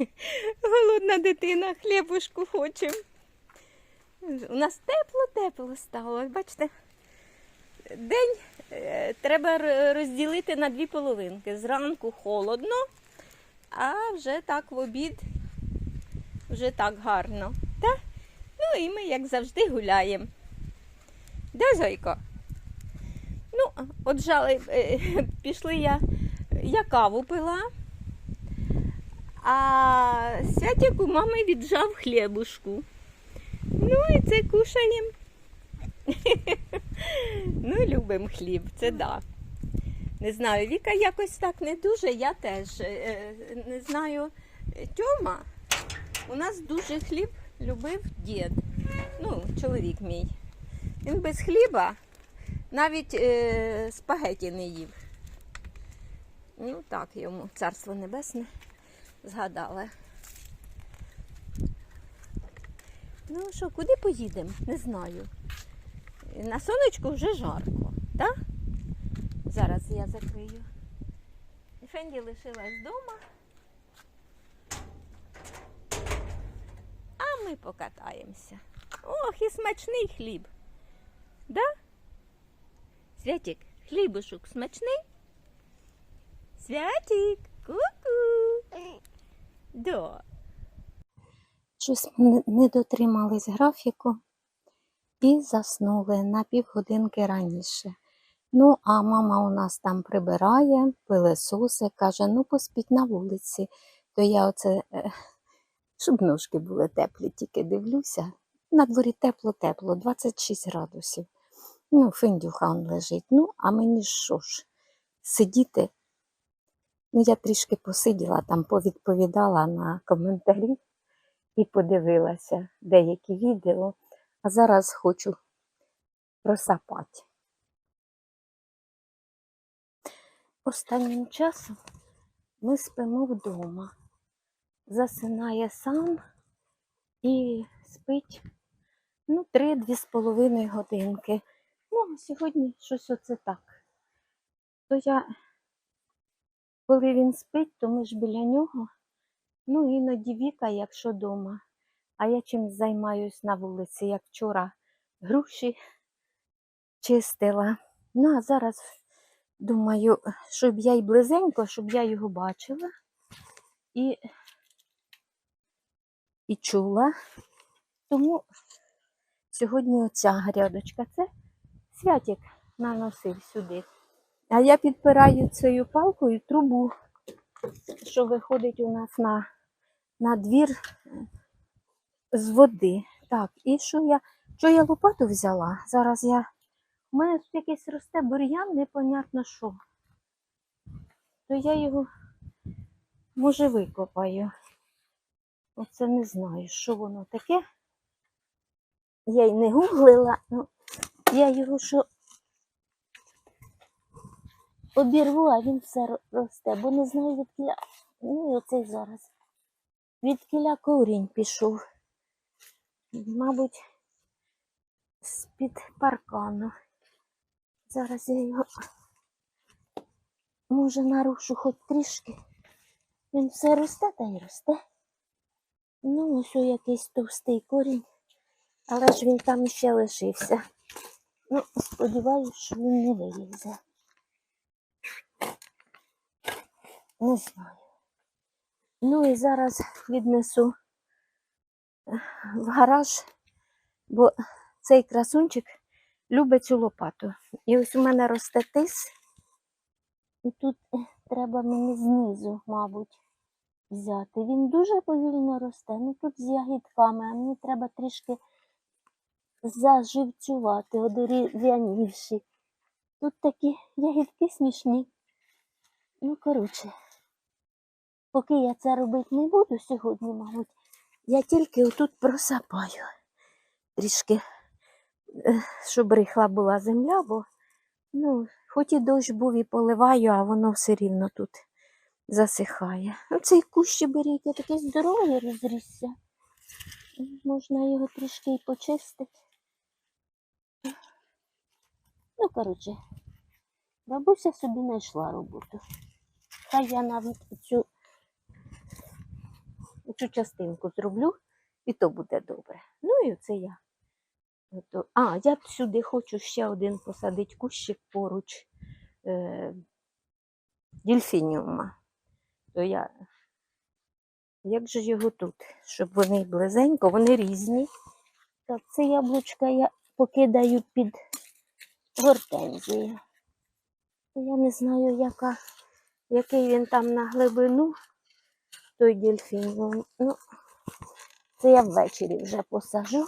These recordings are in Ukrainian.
Голодна дитина, хлібушку хоче. У нас тепло-тепло стало. Бачите, день е, треба розділити на дві половинки. Зранку холодно, а вже так в обід вже так гарно. Та? Ну і ми, як завжди, гуляємо. Де зайка? Ну, от жали, е, пішли я, я каву пила, а святик у мами віджав хлібушку. Ну і це кушаємо. Ну, любимо хліб, це да. Не знаю, Віка якось так не дуже, я теж. Е, е, Не знаю, Тьома, у нас дуже хліб любив дід. Ну, чоловік мій. Він без хліба навіть е, спагеті не їв. Ну, так йому царство небесне згадала. Ну що, куди поїдемо? Не знаю. На сонечку вже жарко, так? Зараз я закрию. Фенді лишилась вдома. А ми покатаємося. Ох, і смачний хліб. Да? Святик, хлібушок смачний? Святик, ку-ку. Да. Щось ми не дотримались графіку і заснули на півгодинки раніше. Ну, а мама у нас там прибирає, пилесоси, каже, ну поспіть на вулиці. То я оце, е, щоб ножки були теплі, тільки дивлюся. На дворі тепло-тепло, 26 градусів. Ну, финдюха он лежить. Ну, а мені що ж, сидіти. Ну, я трішки посиділа, там повідповідала на коментарі і подивилася деякі відео, а зараз хочу просапати. Останнім часом ми спимо вдома. Засинає сам і спить ну, 3-2 з годинки. Ну, а сьогодні щось оце так. То я, коли він спить, то ми ж біля нього. Ну, іноді Віка, якщо вдома. А я чимось займаюсь на вулиці, як вчора груші чистила. Ну, а зараз думаю, щоб я й близенько, щоб я його бачила і, і чула. Тому сьогодні оця грядочка це святик наносив сюди. А я підпираю цією палкою трубу, що виходить у нас на, на двір е, з води. Так, і що я, що я лопату взяла? Зараз я. У мене тут якийсь росте бур'ян, непонятно що. То я його, може, викопаю. Оце не знаю, що воно таке. Я й не гуглила, ну я його що обірву, а він все росте, бо не знаю від кіля. Ну і оцей зараз. Від кіля корінь пішов. Мабуть, з-під паркану. Зараз я його може нарушу хоч трішки. Він все росте та й росте. Ну, ось якийсь товстий корінь, але ж він там ще лишився. Ну, сподіваюся, що він не вилізе. Не знаю. Ну і зараз віднесу е, в гараж, бо цей красунчик любить цю лопату. І ось у мене росте тис, і тут треба мені знизу, мабуть, взяти. Він дуже повільно росте. Ну тут з ягідками, а мені треба трішки заживцювати, одерев'янівші. Тут такі ягідки смішні. Ну, коротше, поки я це робити не буду сьогодні, мабуть, я тільки отут просапаю трішки, е, щоб рихла була земля, бо ну, хоч і дощ був і поливаю, а воно все рівно тут засихає. Ну, цей кущ беріть, такий здоровий розрісся. Можна його трішки і почистити. Ну, коротше, бабуся собі знайшла роботу. Хай я навіть цю цю частинку зроблю, і то буде добре. Ну і оце я. А, я сюди хочу ще один посадити кущик поруч е, дельфініума. То я як же його тут, щоб вони близенько, вони різні. Так, це яблучка я покидаю під гортензію. Я не знаю, яка, який він там на глибину, той дельфініум. Ну, це я ввечері вже посажу.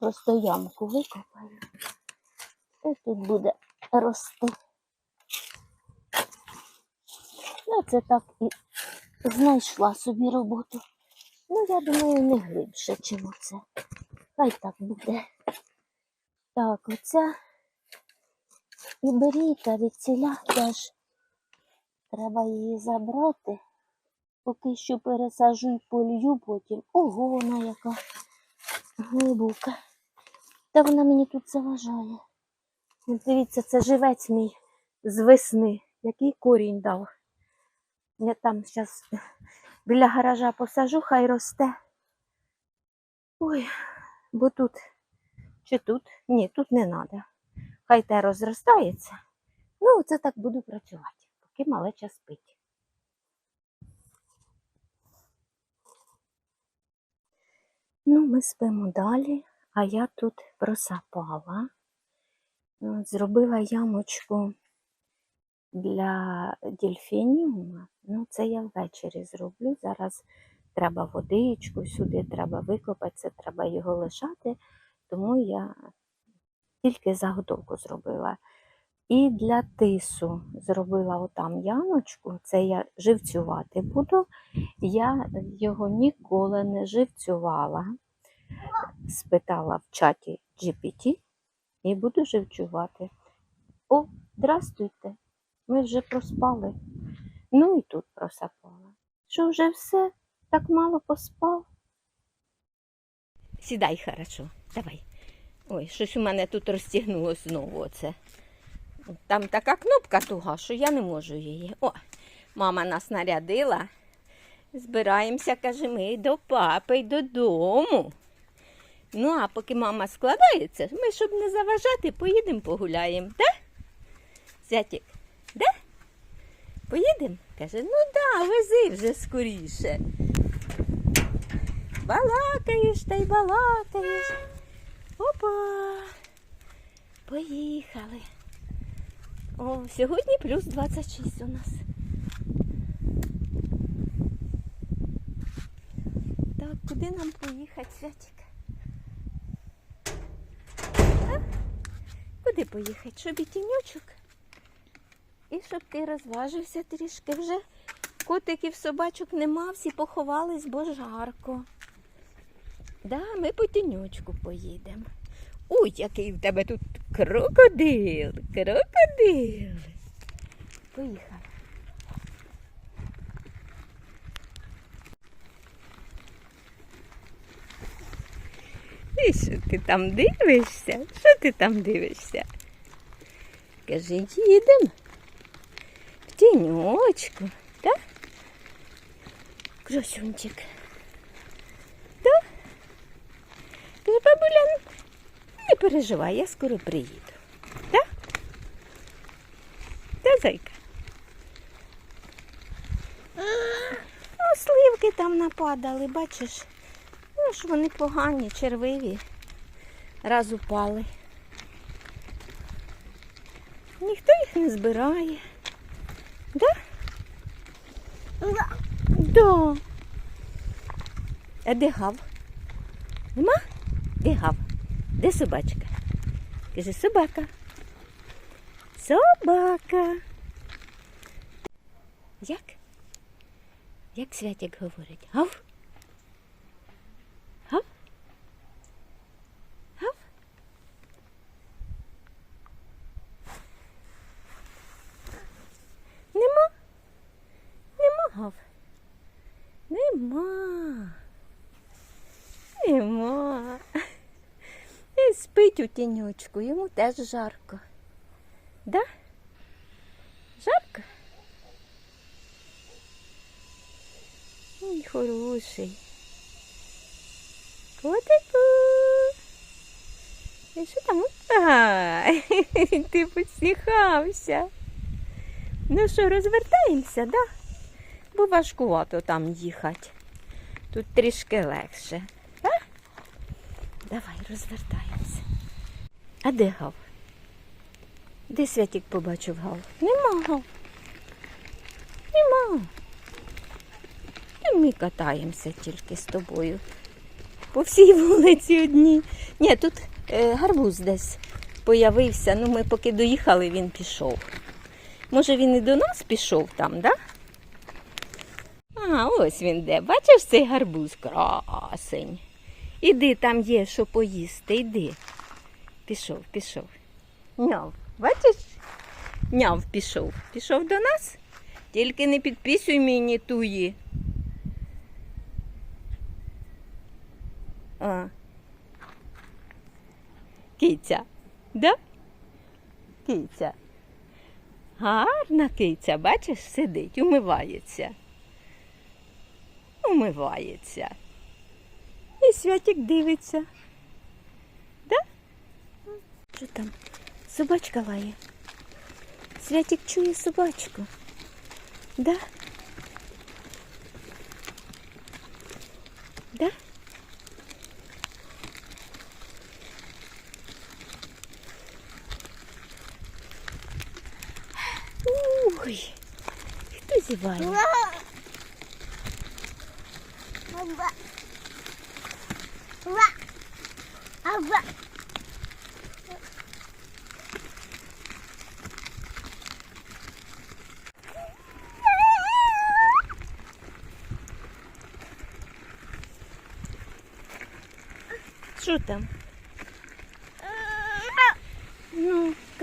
Просто ямку викопаю. І тут буде рости. Ну, це так і знайшла собі роботу. Ну, я думаю, не глибше, чим оце. Хай так буде. Так, оця іберійка від ціля теж треба її забрати. Поки що пересаджу й полью потім. Ого, вона яка глибока. Та вона мені тут заважає. Ну, Дивіться, це живець мій з весни. Який корінь дав. Я там зараз біля гаража посажу, хай росте. Ой, бо тут чи тут? Ні, тут не треба. Хай те розростається. Ну, це так буду працювати, поки малеча спить. Ну, ми спимо далі, а я тут просапала. Зробила ямочку для дельфініума. Ну, це я ввечері зроблю. Зараз треба водичку, сюди треба викопати, це треба його лишати. Тому я тільки заготовку зробила. І для тису зробила отам ямочку, це я живцювати буду. Я його ніколи не живцювала. Спитала в чаті GPT і буду живцювати. О, здрастуйте, ми вже проспали. Ну і тут просапала. Що вже все? Так мало поспав? Сідай хорошо, давай. Ой, щось у мене тут розтягнулося знову оце. Там така кнопка туга, що я не можу її. О, мама нас нарядила. Збираємося, каже, ми до папи й додому. Ну, а поки мама складається, ми, щоб не заважати, поїдемо погуляємо, так? Святік, да? Поїдемо? Каже, ну да, вези вже скоріше. Балакаєш та й балакаєш. Опа. Поїхали. О, сьогодні плюс 26 у нас. Так, куди нам поїхати, Святик? А? Куди поїхати? Щоб і тіньочок? І щоб ти розважився трішки вже. Котиків, собачок нема, всі поховались, бо жарко. Да, ми по тіньочку поїдемо. Ой, який в тебе тут крокодил, крокодил. Поїхали. І що ти там дивишся? Що ти там дивишся? Кажи, їдемо в тіньочку, так? Красунчик. Так? Каже, бабуля, не переживай, я скоро приїду. Так? Та зайка. Ну, сливки там нападали, бачиш. Ну ж вони погані, червиві. Раз упали. Ніхто їх не збирає. Да? Да. А де гав? Нема? Де гав? Де собачка? Каже, собака. Собака. Як? Як святик говорить? Гав? Гав? Гав? Нема? Нема гав? Нема. Нема. І спить у тіньочку, йому теж жарко. Да? Жарко? Ой, хороший. Котику. І що там? Ай, ти посіхався. Ну що, розвертаємося, да? Бо важкувато там їхати. Тут трішки легше. А? Давай, розвертаємося. А де гав? Де Святік побачив гав? Нема гав. Нема. Та ми катаємося тільки з тобою. По всій вулиці одні. Ні, тут е, гарбуз десь появився. Ну, ми поки доїхали, він пішов. Може, він і до нас пішов там, да? А, ось він де. Бачиш цей гарбуз? Красень. Іди, там є, що поїсти, іди. Пішов, пішов. Няв, бачиш? Няв пішов. Пішов до нас. Тільки не підписуй мені туї. А. Киця. Да? Киця. Гарна киця, бачиш, сидить, умивається. Умивається. І святик дивиться. Да? Що там? Собачка лає. Святик чує собачку. Да? Да? Ой, хто зіває? Що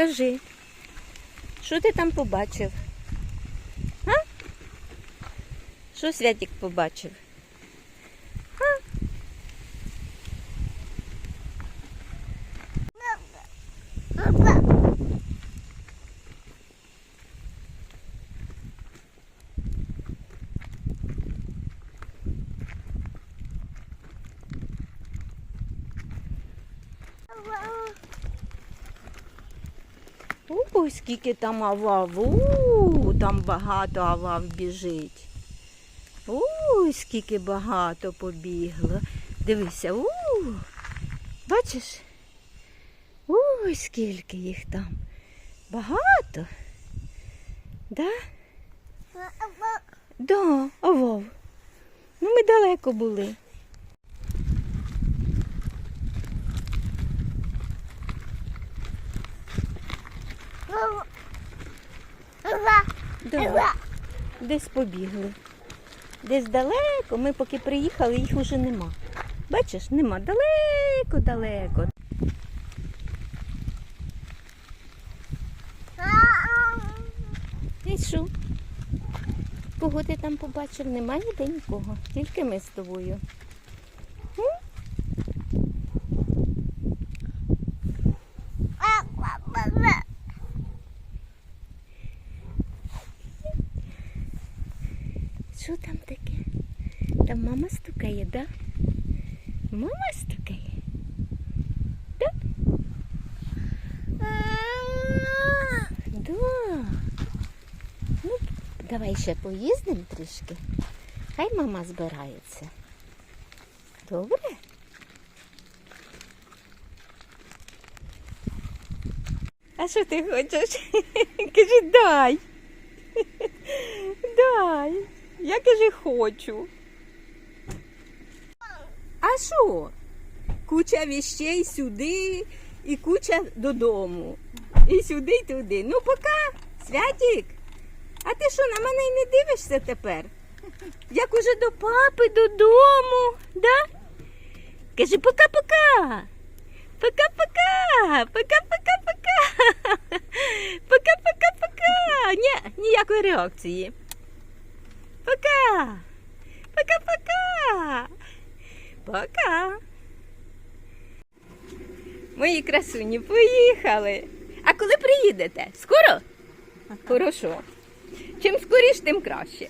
Кажи. Що ти там побачив? А? Що Святик побачив? А? Ой, скільки там авав. У, там багато авав біжить. Ой, скільки багато побігло. Дивися, у, бачиш? Ой, скільки їх там. Багато. Да? Да, авав. Ну, ми далеко були. Да. Десь побігли. Десь далеко, ми поки приїхали, їх уже нема. Бачиш, нема далеко, далеко. І що? Кого ти там побачив? Нема ніде нікого. Тільки ми з тобою. Що там таке? Там мама стукає, да? Мама стукає. Да? Да. Ну, давай ще поїздимо трішки. Хай мама збирається. Добре? А що ти хочеш? Кажи, дай. Дай. Я кажи хочу. А що? Куча віщей сюди і куча додому. І сюди, і туди. Ну, пока, святік. А ти що, на мене й не дивишся тепер? Як уже до папи додому, да? Кажи пока-пока. Пока-пока. Пока-пока-пока. Пока-пока-пока. Ні, ніякої реакції. Пока. Пока-пока. Пока. Мої красуні поїхали. А коли приїдете? Скоро? Хорошо. Чим скоріш, тим краще.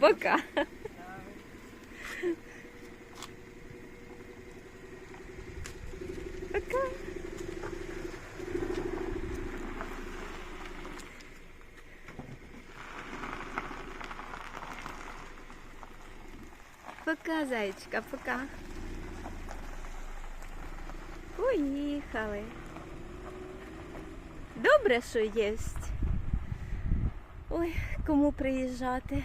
Пока. Пока, зайчика, пока. Поїхали. Добре, що єсть. Ой, кому приїжджати.